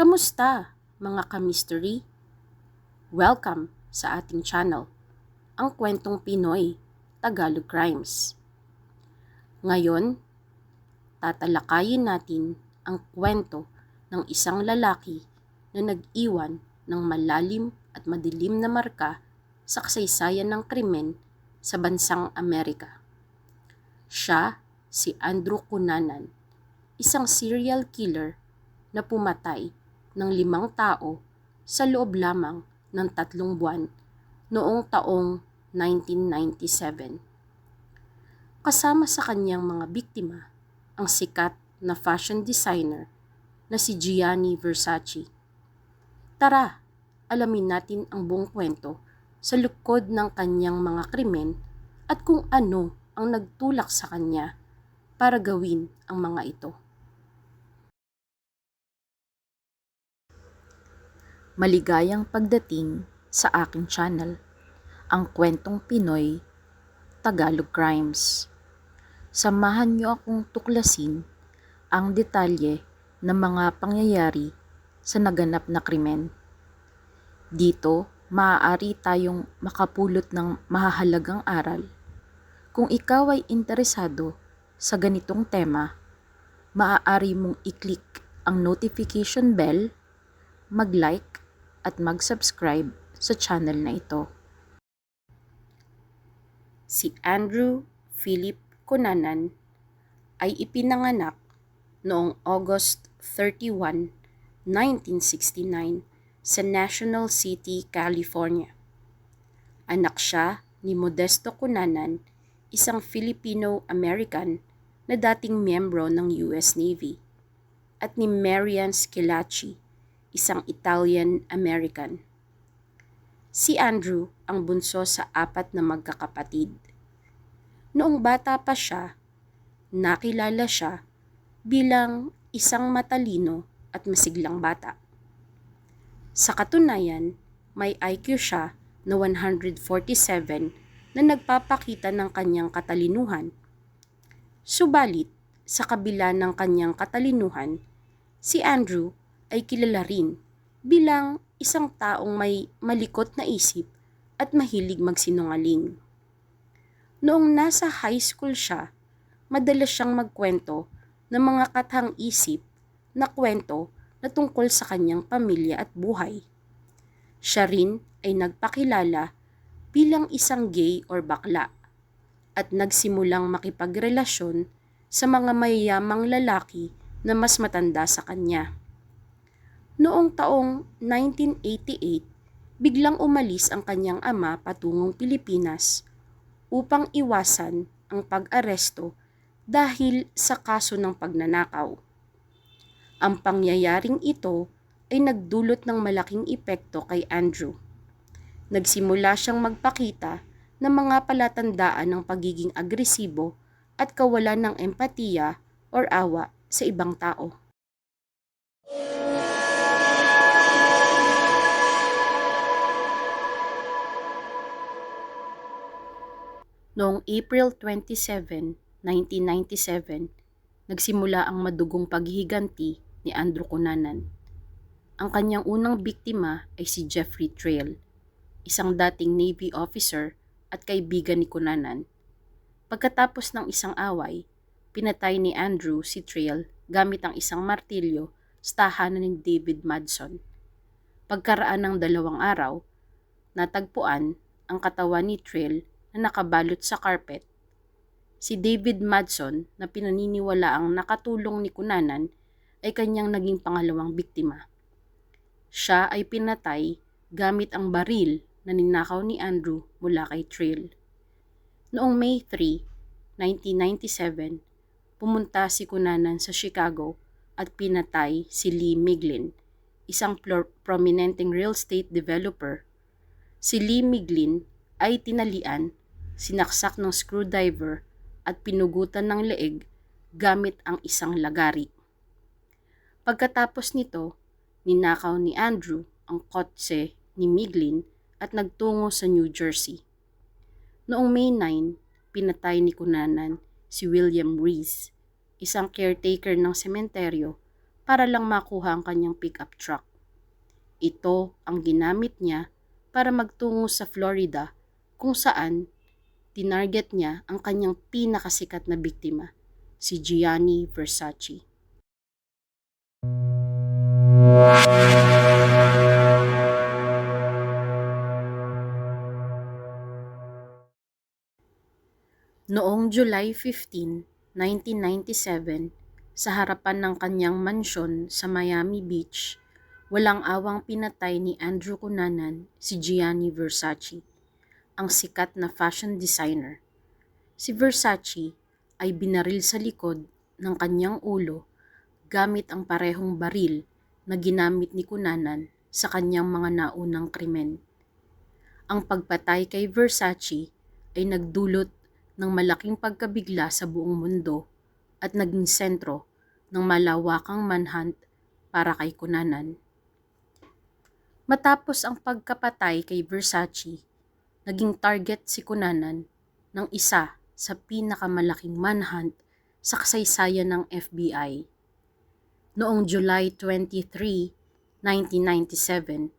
Kamusta mga ka-mystery? Welcome sa ating channel, ang kwentong Pinoy, Tagalog Crimes. Ngayon, tatalakayin natin ang kwento ng isang lalaki na nag-iwan ng malalim at madilim na marka sa kasaysayan ng krimen sa bansang Amerika. Siya si Andrew Cunanan, isang serial killer na pumatay ng limang tao sa loob lamang ng tatlong buwan noong taong 1997. Kasama sa kanyang mga biktima ang sikat na fashion designer na si Gianni Versace. Tara, alamin natin ang buong kwento sa lukod ng kanyang mga krimen at kung ano ang nagtulak sa kanya para gawin ang mga ito. Maligayang pagdating sa aking channel, ang kwentong Pinoy, Tagalog Crimes. Samahan niyo akong tuklasin ang detalye ng mga pangyayari sa naganap na krimen. Dito, maaari tayong makapulot ng mahahalagang aral. Kung ikaw ay interesado sa ganitong tema, maaari mong i-click ang notification bell, mag-like at mag-subscribe sa channel na ito. Si Andrew Philip Cunanan ay ipinanganak noong August 31, 1969 sa National City, California. Anak siya ni Modesto Cunanan, isang Filipino-American na dating miyembro ng US Navy, at ni Marian Scilacci, isang Italian-American. Si Andrew ang bunso sa apat na magkakapatid. Noong bata pa siya, nakilala siya bilang isang matalino at masiglang bata. Sa katunayan, may IQ siya na 147 na nagpapakita ng kanyang katalinuhan. Subalit, sa kabila ng kanyang katalinuhan, si Andrew ay kilala rin bilang isang taong may malikot na isip at mahilig magsinungaling. Noong nasa high school siya, madalas siyang magkwento ng mga kathang isip na kwento na tungkol sa kanyang pamilya at buhay. Siya rin ay nagpakilala bilang isang gay or bakla at nagsimulang makipagrelasyon sa mga mayayamang lalaki na mas matanda sa kanya. Noong taong 1988, biglang umalis ang kanyang ama patungong Pilipinas upang iwasan ang pag-aresto dahil sa kaso ng pagnanakaw. Ang pangyayaring ito ay nagdulot ng malaking epekto kay Andrew. Nagsimula siyang magpakita ng mga palatandaan ng pagiging agresibo at kawalan ng empatiya or awa sa ibang tao. Noong April 27, 1997, nagsimula ang madugong paghihiganti ni Andrew Cunanan. Ang kanyang unang biktima ay si Jeffrey Trail, isang dating Navy officer at kaibigan ni Cunanan. Pagkatapos ng isang away, pinatay ni Andrew si Trail gamit ang isang martilyo sa tahanan ni David Madson. Pagkaraan ng dalawang araw, natagpuan ang katawan ni Trail na nakabalot sa carpet. Si David Madson na pinaniniwala ang nakatulong ni Kunanan ay kanyang naging pangalawang biktima. Siya ay pinatay gamit ang baril na ninakaw ni Andrew mula kay Trail. Noong May 3, 1997, pumunta si Kunanan sa Chicago at pinatay si Lee Miglin, isang prominenteng real estate developer. Si Lee Miglin ay tinalian sinaksak ng screwdriver at pinugutan ng leeg gamit ang isang lagari. Pagkatapos nito, ninakaw ni Andrew ang kotse ni Miglin at nagtungo sa New Jersey. Noong May 9, pinatay ni Kunanan si William Reese, isang caretaker ng sementeryo para lang makuha ang kanyang pickup truck. Ito ang ginamit niya para magtungo sa Florida kung saan tinarget niya ang kanyang pinakasikat na biktima, si Gianni Versace. Noong July 15, 1997, sa harapan ng kanyang mansyon sa Miami Beach, walang awang pinatay ni Andrew Cunanan si Gianni Versace, ang sikat na fashion designer. Si Versace ay binaril sa likod ng kanyang ulo gamit ang parehong baril na ginamit ni Cunanan sa kanyang mga naunang krimen. Ang pagpatay kay Versace ay nagdulot ng malaking pagkabigla sa buong mundo at naging sentro ng malawakang manhunt para kay Cunanan. Matapos ang pagkapatay kay Versace, naging target si Cunanan ng isa sa pinakamalaking manhunt sa kasaysayan ng FBI. Noong July 23, 1997,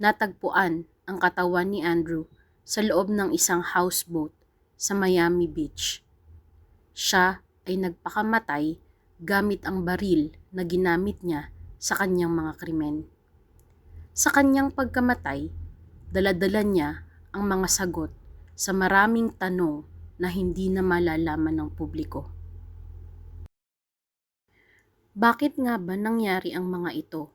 natagpuan ang katawan ni Andrew sa loob ng isang houseboat sa Miami Beach. Siya ay nagpakamatay gamit ang baril na ginamit niya sa kanyang mga krimen. Sa kanyang pagkamatay, daladala niya ang mga sagot sa maraming tanong na hindi na malalaman ng publiko. Bakit nga ba nangyari ang mga ito?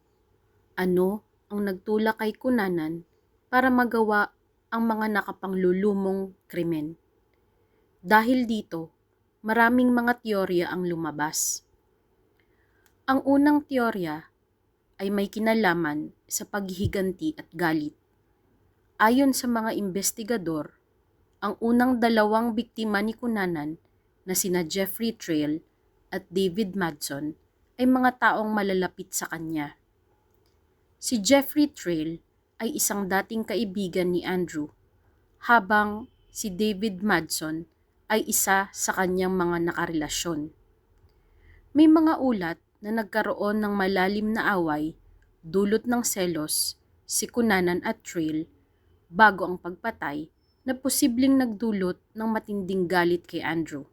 Ano ang nagtulak kay Kunanan para magawa ang mga nakapanglulumong krimen? Dahil dito, maraming mga teorya ang lumabas. Ang unang teorya ay may kinalaman sa paghihiganti at galit. Ayon sa mga investigador, ang unang dalawang biktima ni Kunanan na sina Jeffrey Trail at David Madson ay mga taong malalapit sa kanya. Si Jeffrey Trail ay isang dating kaibigan ni Andrew, habang si David Madson ay isa sa kanyang mga nakarelasyon. May mga ulat na nagkaroon ng malalim na away dulot ng selos si Kunanan at Trail bago ang pagpatay na posibleng nagdulot ng matinding galit kay Andrew.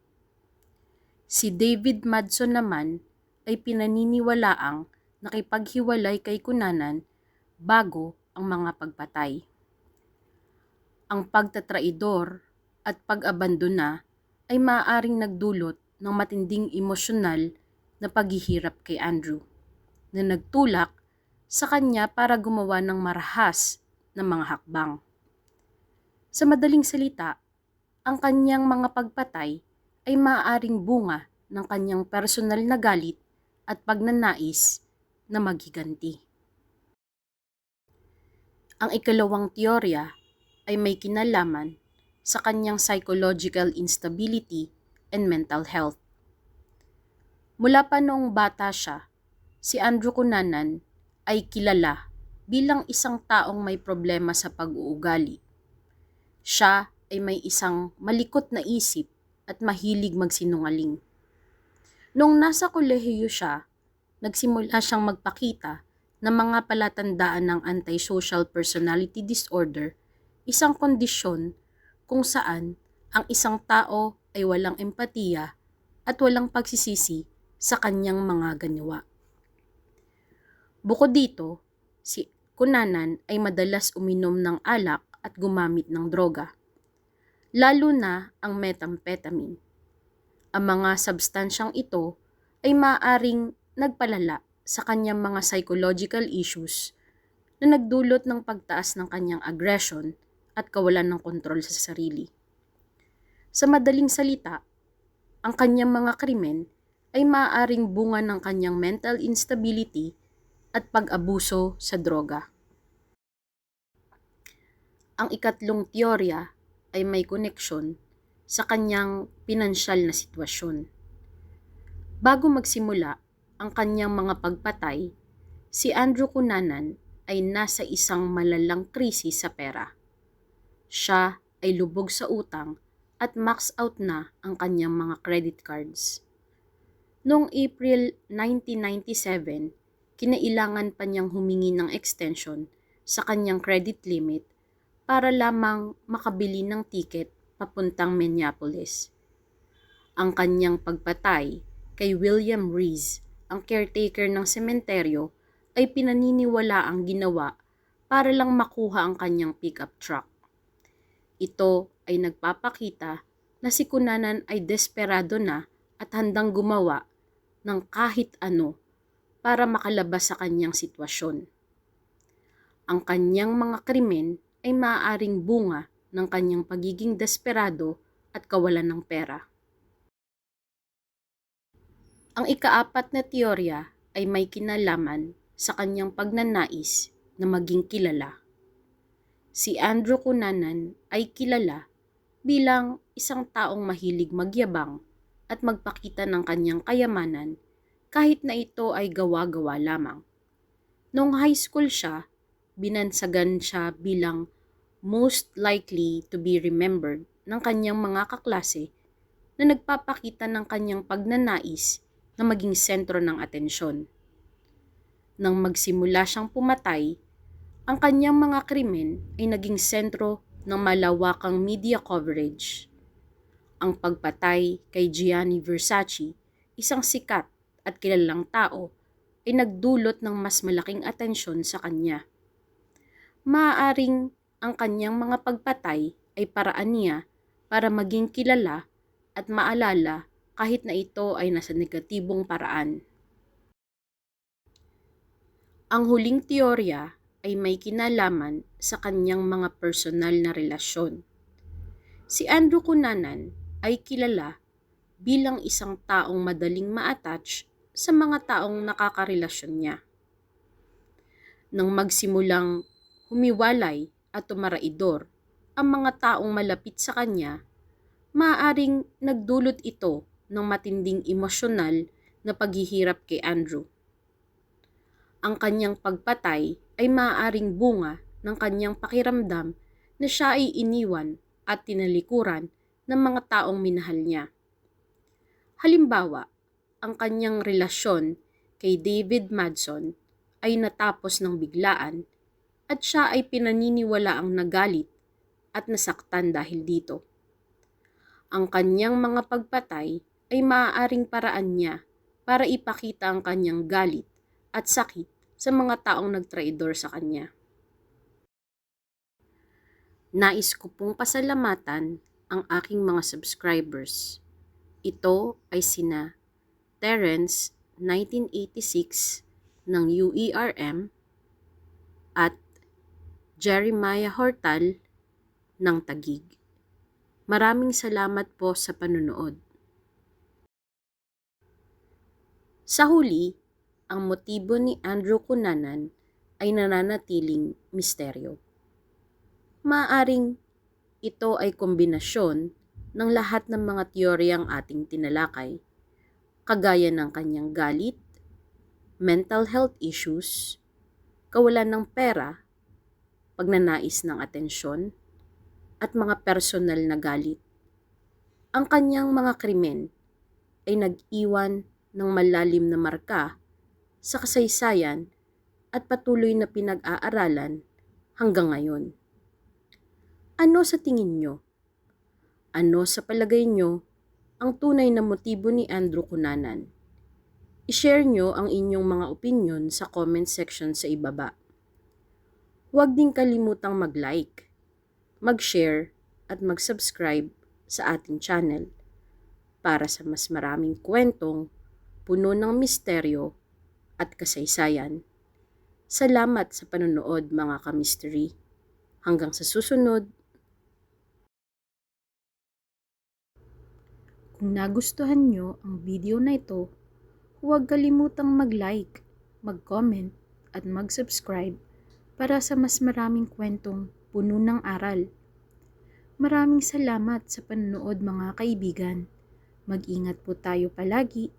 Si David Madson naman ay pinaniniwalaang nakipaghiwalay kay Kunanan bago ang mga pagpatay. Ang pagtatraidor at pag-abandona ay maaaring nagdulot ng matinding emosyonal na paghihirap kay Andrew na nagtulak sa kanya para gumawa ng marahas na mga hakbang. Sa madaling salita, ang kanyang mga pagpatay ay maaaring bunga ng kanyang personal na galit at pagnanais na maghiganti. Ang ikalawang teorya ay may kinalaman sa kanyang psychological instability and mental health. Mula pa noong bata siya, si Andrew Cunanan ay kilala bilang isang taong may problema sa pag-uugali. Siya ay may isang malikot na isip at mahilig magsinungaling. Noong nasa kolehiyo siya, nagsimula siyang magpakita ng mga palatandaan ng antisocial personality disorder, isang kondisyon kung saan ang isang tao ay walang empatiya at walang pagsisisi sa kanyang mga ganawa. Bukod dito, si Kunanan ay madalas uminom ng alak at gumamit ng droga, lalo na ang methamphetamine. Ang mga substansyang ito ay maaaring nagpalala sa kanyang mga psychological issues na nagdulot ng pagtaas ng kanyang aggression at kawalan ng kontrol sa sarili. Sa madaling salita, ang kanyang mga krimen ay maaaring bunga ng kanyang mental instability at pag-abuso sa droga. Ang ikatlong teorya ay may koneksyon sa kanyang pinansyal na sitwasyon. Bago magsimula ang kanyang mga pagpatay, si Andrew Cunanan ay nasa isang malalang krisis sa pera siya ay lubog sa utang at max out na ang kanyang mga credit cards. Noong April 1997, kinailangan pa niyang humingi ng extension sa kanyang credit limit para lamang makabili ng tiket papuntang Minneapolis. Ang kanyang pagpatay kay William Rees, ang caretaker ng sementeryo, ay pinaniniwala ang ginawa para lang makuha ang kanyang pickup truck. Ito ay nagpapakita na si Kunanan ay desperado na at handang gumawa ng kahit ano para makalabas sa kanyang sitwasyon. Ang kanyang mga krimen ay maaaring bunga ng kanyang pagiging desperado at kawalan ng pera. Ang ikaapat na teorya ay may kinalaman sa kanyang pagnanais na maging kilala. Si Andrew Cunanan ay kilala bilang isang taong mahilig magyabang at magpakita ng kanyang kayamanan kahit na ito ay gawa-gawa lamang. Noong high school siya, binansagan siya bilang most likely to be remembered ng kanyang mga kaklase na nagpapakita ng kanyang pagnanais na maging sentro ng atensyon. Nang magsimula siyang pumatay, ang kanyang mga krimen ay naging sentro ng malawakang media coverage. Ang pagpatay kay Gianni Versace, isang sikat at kilalang tao, ay nagdulot ng mas malaking atensyon sa kanya. Maaaring ang kanyang mga pagpatay ay paraan niya para maging kilala at maalala kahit na ito ay nasa negatibong paraan. Ang huling teorya ay may kinalaman sa kanyang mga personal na relasyon. Si Andrew Cunanan ay kilala bilang isang taong madaling ma-attach sa mga taong nakakarelasyon niya. Nang magsimulang humiwalay at tumaraidor ang mga taong malapit sa kanya, maaaring nagdulot ito ng matinding emosyonal na paghihirap kay Andrew. Ang kanyang pagpatay ay maaaring bunga ng kanyang pakiramdam na siya ay iniwan at tinalikuran ng mga taong minahal niya. Halimbawa, ang kanyang relasyon kay David Madson ay natapos ng biglaan at siya ay pinaniniwala ang nagalit at nasaktan dahil dito. Ang kanyang mga pagpatay ay maaaring paraan niya para ipakita ang kanyang galit at sakit sa mga taong nagtraidor sa kanya. Nais ko pong pasalamatan ang aking mga subscribers. Ito ay sina Terence 1986 ng UERM at Jeremiah Hortal ng Tagig. Maraming salamat po sa panunood. Sa huli, ang motibo ni Andrew Cunanan ay nananatiling misteryo. Maaring ito ay kombinasyon ng lahat ng mga teoryang ating tinalakay, kagaya ng kanyang galit, mental health issues, kawalan ng pera, pagnanais ng atensyon, at mga personal na galit. Ang kanyang mga krimen ay nag-iwan ng malalim na marka sa kasaysayan at patuloy na pinag-aaralan hanggang ngayon. Ano sa tingin nyo? Ano sa palagay nyo ang tunay na motibo ni Andrew Cunanan? I-share nyo ang inyong mga opinion sa comment section sa ibaba. Huwag din kalimutang mag-like, mag-share at mag-subscribe sa ating channel para sa mas maraming kwentong puno ng misteryo at kasaysayan. Salamat sa panonood mga ka-mystery. Hanggang sa susunod, Kung nagustuhan nyo ang video na ito, huwag kalimutang mag-like, mag-comment at mag-subscribe para sa mas maraming kwentong puno ng aral. Maraming salamat sa panonood mga kaibigan. Mag-ingat po tayo palagi